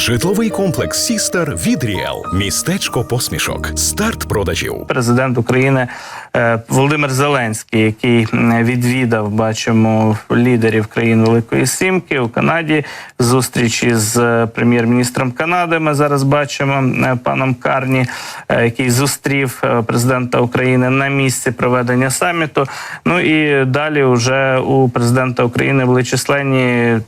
Житловий комплекс Сістер від Ріел. Містечко посмішок. Старт продажів. Президент України е, Володимир Зеленський, який відвідав, бачимо лідерів країн Великої Сімки у Канаді. Зустрічі з е, прем'єр-міністром Канади. Ми зараз бачимо е, паном Карні, який зустрів президента України на місці проведення саміту. Ну і далі вже у президента України були численні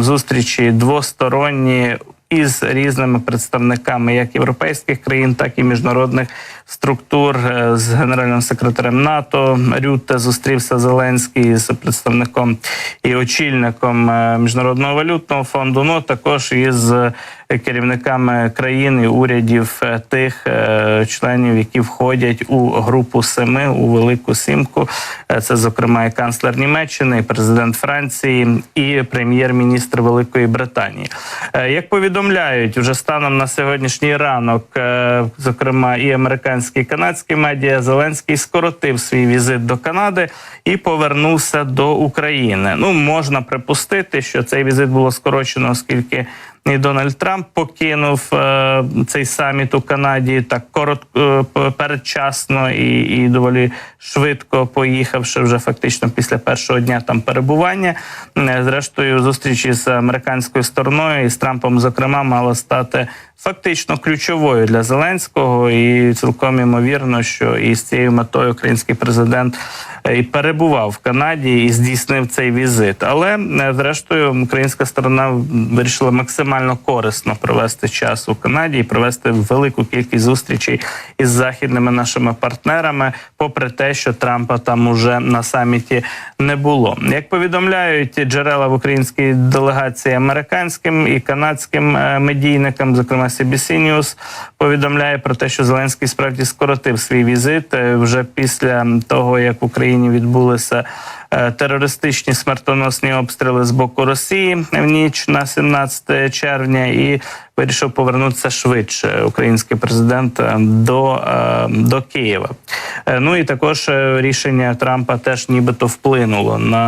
зустрічі двосторонні із різними представниками як європейських країн, так і міжнародних структур Е, з генеральним секретарем НАТО Рюте зустрівся Зеленський з представником і очільником е, міжнародного валютного фонду. Ну також із керівниками країн і урядів е, тих е, членів, які входять у групу семи у Велику Сімку. Е, Це, зокрема, і канцлер Німеччини, і президент Франції, і прем'єр-міністр Великої Британії. Як повідомляють вже станом на сьогоднішній ранок, зокрема, і американські і канадські медіа, Зеленський скоротив свій візит до Канади і повернувся до України. Ну можна припустити, що цей візит було скорочено, оскільки і Дональд Трамп покинув е, цей саміт у Канаді так коротко е, передчасно і, і доволі швидко поїхавши вже фактично після першого дня там перебування. Е, Зрештою, зустрічі з американською стороною і з Трампом, зокрема, мала стати фактично ключовою для Зеленського, і цілком імовірно, що і з цією метою український президент е, і перебував в Канаді і здійснив цей візит. Але е, зрештою українська сторона вирішила максимально корисно провести час у Канаді і провести велику кількість зустрічей із західними нашими партнерами, попри те, що Трампа там уже на саміті не було. Як повідомляють джерела в українській делегації американським і канадським е, медійникам, зокрема CBC News, повідомляє про те, що Зеленський справді скоротив свій візит е, вже після того, як в Україні відбулися е, терористичні смертоносні обстріли з боку Росії в ніч на 17 червня, і вирішив повернутися швидше. Український президент е, до, е, до Києва. Е, Ну і також рішення Трампа теж нібито вплинуло на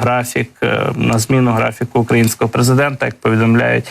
графік, на зміну графіку українського президента, як повідомляють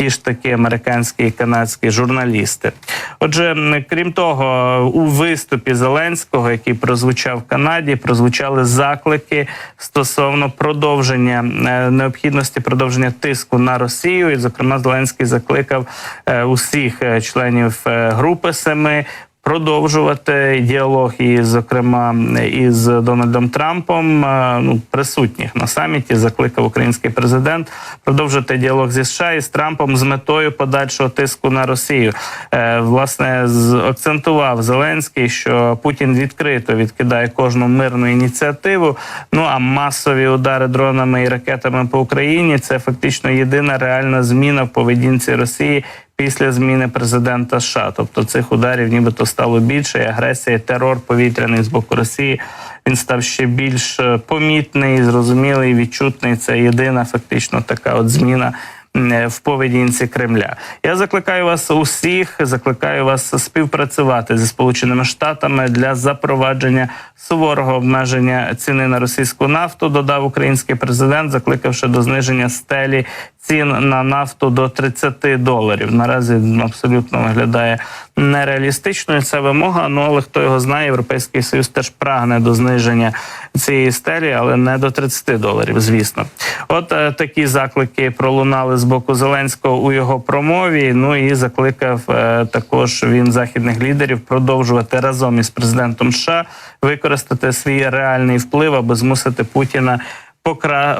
ті ж такі американські і канадські журналісти. Отже, крім того, у виступі Зеленського, який прозвучав в Канаді, прозвучали заклики стосовно продовження е, необхідності продовження тиску на Росію. І, зокрема, Зеленський закликав е, усіх е, членів групи семи. Продовжувати діалог і, зокрема, із Дональдом Трампом, е, ну присутніх на саміті, закликав український президент продовжити діалог зі США і з Трампом з метою подальшого тиску на Росію. Е, Власне, акцентував Зеленський, що Путін відкрито відкидає кожну мирну ініціативу. Ну а масові удари дронами і ракетами по Україні це фактично єдина реальна зміна в поведінці Росії після зміни президента США. Тобто цих ударів нібито стало більше. і Агресія, і терор повітряний з боку Росії. Він став ще більш е, помітний, зрозумілий, відчутний. Це єдина фактично така от зміна. е, В поведінці Кремля я закликаю вас усіх, закликаю вас співпрацювати зі Сполученими Штатами для запровадження суворого обмеження ціни на російську нафту. Додав український президент, закликавши до зниження стелі цін на нафту до 30 доларів. Наразі абсолютно виглядає нереалістичною ця вимога. Ну але хто його знає, європейський союз теж прагне до зниження цієї стелі, але не до 30 доларів. Звісно, от е, такі заклики пролунали з боку Зеленського у його промові. Ну і закликав е, також він західних лідерів продовжувати разом із президентом США використати свій реальний вплив, аби змусити Путіна.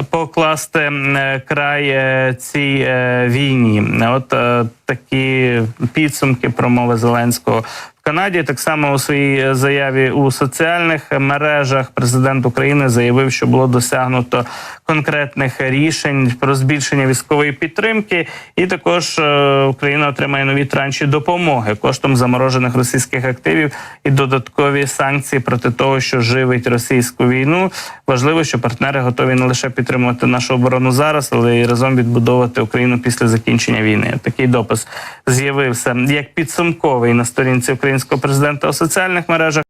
Покласти е, край е, цій е, війні. От такі підсумки промови Зеленського. Канаді так само у своїй заяві у соціальних мережах президент України заявив, що було досягнуто конкретних рішень про збільшення військової підтримки, і також е, Україна отримає нові транші допомоги коштом заморожених російських активів і додаткові санкції проти того, що живить російську війну. Важливо, що партнери готові не лише підтримувати нашу оборону зараз, але й разом відбудовувати Україну після закінчення війни. Такий допис з'явився як підсумковий на сторінці українського президента у соціальних мережах.